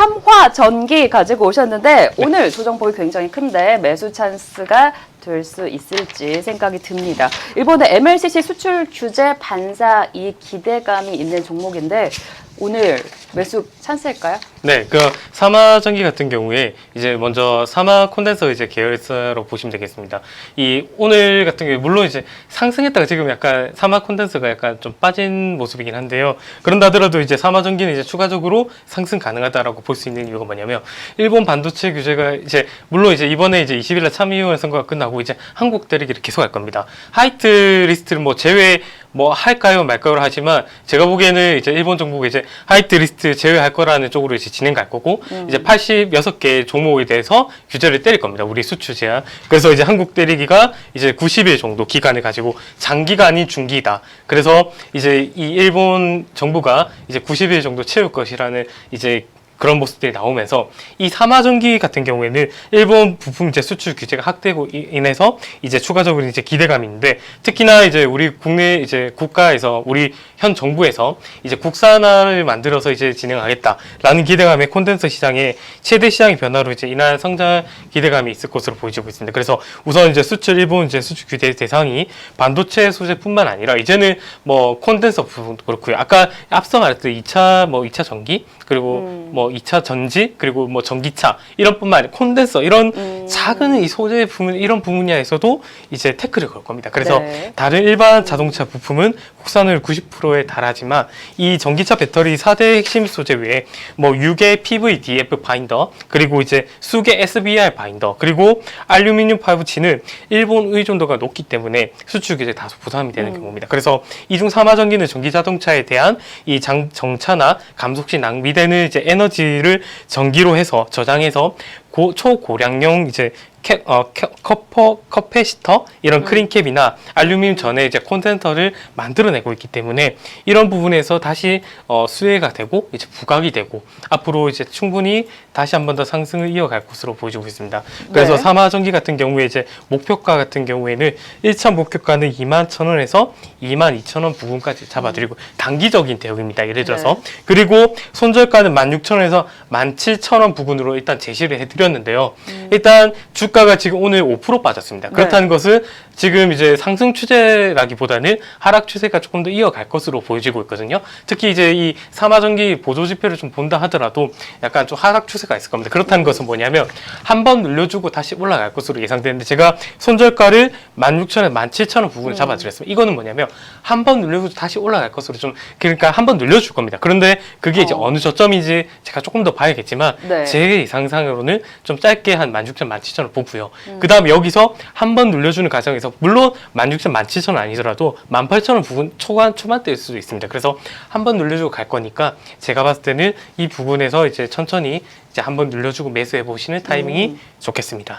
삼화 전기 가지고 오셨는데 오늘 조정폭이 굉장히 큰데 매수 찬스가 될 수 있을지 생각이 듭니다. 일본의 MLCC 수출 규제 반사 이 기대감이 있는 종목인데 오늘 매수 찬스일까요? 네, 그 사마 전기 같은 경우에 이제 먼저 사마 콘덴서 이제 계열사로 보시면 되겠습니다. 이 오늘 같은 경우에 물론 이제 상승했다가 지금 약간 사마 콘덴서가 약간 좀 빠진 모습이긴 한데요. 그런다 하더라도 이제 사마 전기는 이제 추가적으로 상승 가능하다라고 볼 수 있는 이유가 뭐냐면 일본 반도체 규제가 이제 물론 이제 이번에 이제 20일날 참의원 선거가 끝나고 이제 한국 대리기를 계속 할 겁니다. 하이트 리스트를 뭐 제외 뭐 할까요 말까요 하지만 제가 보기에는 이제 일본 정부가 이제 하이트 리스트 제외할 거라는 쪽으로 이제 진행 갈 거고 이제 86개 종목에 대해서 규제를 때릴 겁니다. 우리 수출 제한. 그래서 이제 한국 때리기가 이제 90일 정도 기간을 가지고 장기가 아닌 중기다. 그래서 이제 이 일본 정부가 이제 90일 정도 채울 것이라는 이제 그런 모습들이 나오면서 이 사마전기 같은 경우에는 일본 부품 이제 수출 규제가 확대고 이- 인해서 이제 추가적으로 이제 기대감이 있는데 특히나 이제 우리 국내 이제 국가에서 우리 현 정부에서 이제 국산화를 만들어서 이제 진행하겠다라는 기대감에 콘덴서 시장의 최대 시장의 변화로 이제 인한 성장 기대감이 있을 것으로 보여지고 있습니다. 그래서 우선 이제 수출 일본 이제 수출 규제 대상이 반도체 소재뿐만 아니라 이제는 뭐 콘덴서 부분도 그렇고요. 아까 앞서 말했던 2차 뭐 2차 전기 그리고 뭐 2차 전지 그리고 뭐 전기차 이런 뿐만 아니라 콘덴서 이런 음. 작은 이 소재 부분 이런 분야에서도 이제 태클을 걸 겁니다. 그래서 네. 다른 일반 자동차 부품은 국산율 90%에 달하지만 이 전기차 배터리 4대 핵심 소재 외에 뭐 6의 PVDF 바인더 그리고 이제 수계 SBR 바인더 그리고 알루미늄 파이브치는 일본 의존도가 높기 때문에 수출 규제 다소 부담이 되는 경우입니다. 그래서 이중 삼화 전기는 전기 자동차에 대한 이 장, 정차나 감속 시 낭비되는 이제 에너지 를 전기로 해서 저장해서 고, 초고량용 이제 캐, 어, 캐, 커퍼, 커패시터 이런 크린캡이나 알루미늄 전에 이제 콘센터를 만들어내고 있기 때문에 이런 부분에서 다시 어, 수혜가 되고 이제 부각이 되고 앞으로 이제 충분히 다시 한 번 더 상승을 이어갈 것으로 보여지고 있습니다. 그래서 네. 사마전기 같은 경우에 이제 목표가 같은 경우에는 1차 목표가는 2만 1천 원에서 2만 2천 원 부분까지 잡아드리고 단기적인 대응입니다. 예를 들어서 네. 그리고 손절가는 16,000원에서 17,000원 부근으로 일단 제시를 해드 렸는데요. 음. 일단 주가가 지금 오늘 5% 빠졌습니다. 그렇다는 것은 지금 이제 상승 추세라기보다는 하락 추세가 조금 더 이어갈 것으로 보여지고 있거든요. 특히 이제 이 사마전기 보조 지표를 좀 본다 하더라도 약간 좀 하락 추세가 있을 겁니다. 그렇다는 것은 뭐냐면 한번 늘려주고 다시 올라갈 것으로 예상되는데 제가 손절가를 16,000원, 17,000원 부분을 잡아드렸습니다. 이거는 뭐냐면 한번 늘려주고 다시 올라갈 것으로 좀 그러니까 한번 늘려줄 겁니다. 그런데 그게 이제 어. 어느 저점인지 제가 조금 더 봐야겠지만 네. 제 예상상으로는 좀 짧게 한 16,000, 17,000원 보고요. 그 다음에 여기서 한번 늘려주는 과정에서 물론 16,000, 17,000원 아니더라도 18,000원 부분 초반 초반대일 수도 있습니다. 그래서 한번 늘려주고 갈 거니까 제가 봤을 때는 이 부분에서 이제 천천히 이제 한번 늘려주고 매수해 보시는 타이밍이 좋겠습니다.